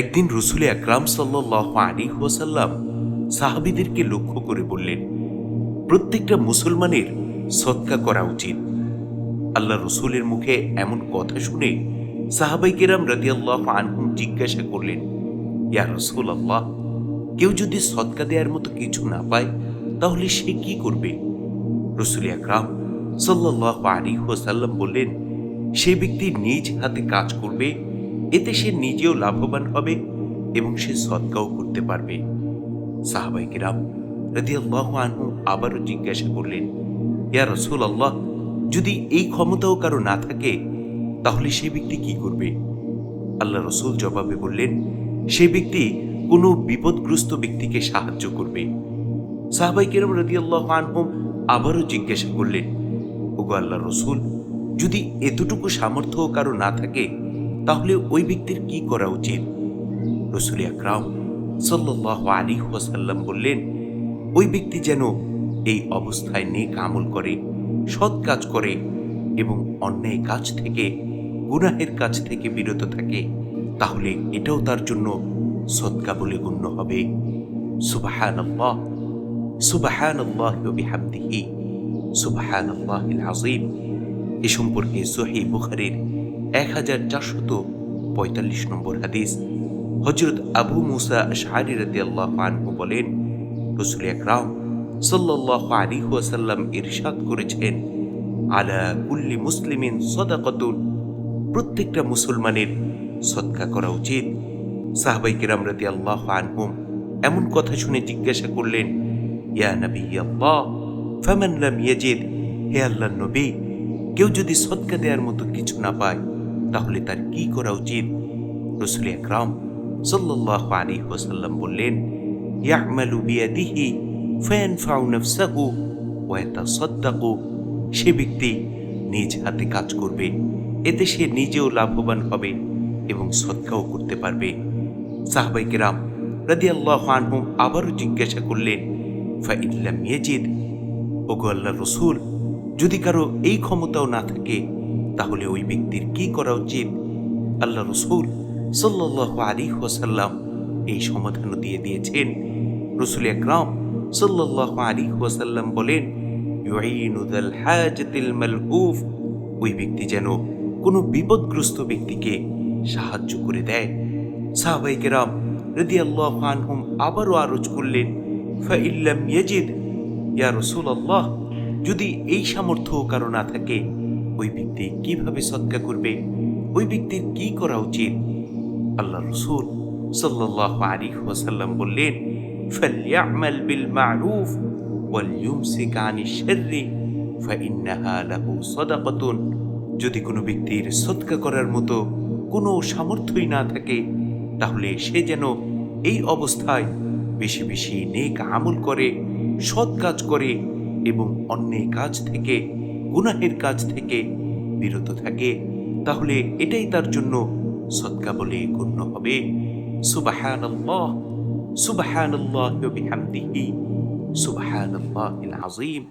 একদিন রসুলে আকরাম সাল্লাহ আলী ওসাল্লাম সাহাবিদেরকে লক্ষ্য করে বললেন, প্রত্যেকটা মুসলমানের সৎকা করা উচিত। আল্লাহ রসুলের মুখে এমন কথা শুনে সাহাবাই কেরাম রাদিয়াল্লাহ আনহুম জিজ্ঞাসা করলেন, ইয়া রসুল আল্লাহ কেউ যদি সৎকা দেওয়ার মতো কিছু না পায়, তাহলে সে কি করবে? রসুল আকরাম সাল্লাহ আলী ওসাল্লাম বললেন, সে ব্যক্তি নিজ হাতে কাজ করবে এতে সে নিজেও লাভবান হবে এবং সে সৎকাও করতে পারবে। সাহাবাই কিরাম রাদিয়াল্লাহু আনহু আবারও জিজ্ঞাসা করলেন, ইয়া রসুল আল্লাহ যদি এই ক্ষমতাও কারও না থাকে, তাহলে সে ব্যক্তি কি করবে? আল্লাহ রসুল জবাবে বললেন, সে ব্যক্তি কোনো বিপদগ্রস্ত ব্যক্তিকে সাহায্য করবে। সাহাবাই কিরম রাদিয়াল্লাহু আনহুম আবারও জিজ্ঞাসা করলেন, ওগো আল্লাহ রসুল, যদি এতটুকু সামর্থ্য কারও না থাকে তাহলে ওই ব্যক্তির কি করা উচিত? রসুল আকরাম সাল্লাহ আলী ওয়াসাল্লাম বললেন, ওই ব্যক্তি যেন এই অবস্থায় নেক আমল করে, সৎ কাজ করে এবং অন্যায় কাজ থেকে, গুনাহের কাজ থেকে বিরত থাকে, তাহলে এটাও তার জন্য সৎকা বলে গণ্য হবে। সুবাহান আল্লাহ সুবাহান আল্লাহ সুবাহান আল্লাহ আজিম এ সম্পর্কে সহি বুখারির এক হাজার চারশত পঁয়তাল্লিশ নম্বর হাদিস। হজরত আবু মুসা শাহরি আনহু বলেন, রসুল আকরাম সাল্লাহ আলী ওয়াসাল্লাম ইরশাদ করেছেন, আলা কুল্লি মুসলিমিন সদাকতুন। প্রত্যেকটা মুসলমানের সৎকা করা উচিত। সাহাবাই কিরাম রাদি আল্লাহ আনহুম এমন কথা শুনে জিজ্ঞাসা করলেন, ইয়া নবী আল্লাহ ফামান লাম ইয়াজিদ? হে আল্লাহ নবী, কেউ যদি সৎকা দেওয়ার মতো কিছু না পায় তাহলে তার কি করা উচিত? রসুল আকরাম সাল্লাহ আলী ওসাল্লাম বললেন, ইয়ামালু বিয়াদিহি ওয়া ইয়াতাসাদ্দাকু। সে ব্যক্তি নিজ হাতে কাজ করবে, এতে সে নিজেও লাভবান হবে এবং সৎকাও করতে পারবে। সাহাবাই কেরাম রাদি আল্লাহ আনহুম আবারও জিজ্ঞাসা করলেন ফাইল্লাম ইয়াজিদ? ওগো আল্লাহ রসুল, যদি কারও এই ক্ষমতাও না থাকে তাহলে ওই ব্যক্তির কি করা উচিত? আল্লাহ রসুল সাল্লাহ আলী ওয়াসাল্লাম এই সমাধানও দিয়ে দিয়েছেন। রসুল আকরাম সাল্লাহ আলী ওয়াসাল্লাম বলেন ওই ব্যক্তি যেন কোনো বিপদগ্রস্ত ব্যক্তিকে সাহায্য করে দেয়। সাহাবাই কেরাম রদি আল্লাহ আনহুম আবারও আরজ করলেন, ফাইল্লাম ইয়াজিদ ইয়া রসুল আল্লাহ যদি এই সামর্থ্য কারও না থাকে ওই ব্যক্তি কিভাবে সৎকা করবে ওই ব্যক্তির কি করা উচিত আল্লাহ রসুল সাল্লাহ আলী ওয়াসাল্লাম বললেন فليعمل بالمعروف وليمسك عن الشر فإنها له صدقة যদি কোনো ব্যক্তির সৎকা করার মতো কোনো সামর্থ্যই না থাকে তাহলে সে যেন এই অবস্থায় বেশি বেশি নেক আমল করে সৎ কাজ করে এবং অন্যের কাজ থেকে গুনাহের কাজ থেকে বিরত থাকে, তাহলে এটাই তার জন্য সৎকা বলে গণ্য হবে। সুবাহানাল্লাহ বিহামদিহি, সুবাহানাল্লাহিল আযীম।